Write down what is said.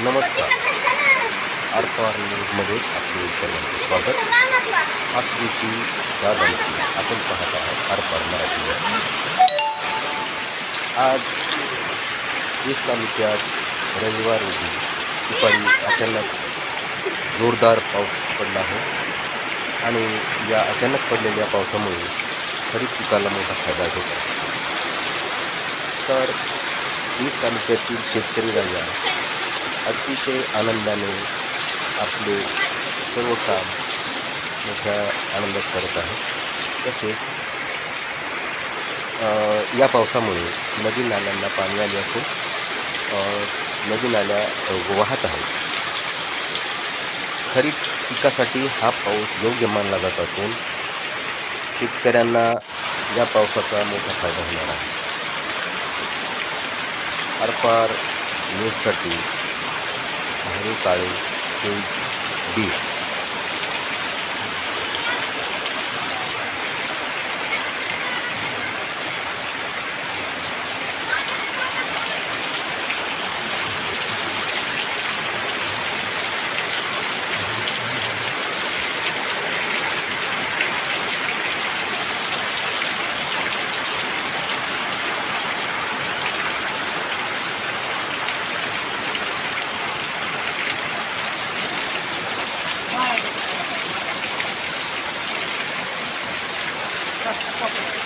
नमस्कार. न्यूजमध्ये आपले सर्वांचे स्वागत. आज साधन. आपण पाहत आहात अर्थवार मराठीवर. आज एक तालुक्यात रविवार रोजी दुपारी अचानक जोरदार पाऊस पडला आहे. आणि या अचानक पडलेल्या पावसामुळे खरीप पिकाला मोठा फायदा होत. तर एक तालुक्यातील शेतकरी राजा अतिशय आनंदाने आपले सर्व काम मोठ्या आनंदात करत आहे. तसेच या पावसामुळे नदी नाल्यांना पाणी आले असून नदी नाल्या वाहत आहेत. खरीप पिकासाठी हा पाऊस योग्य मानला जात असून, शेतकऱ्यांना या पावसाचा मोठा फ़ायदा होणार आहे. आरपार न्यूजसाठी काळे पेज बी. কত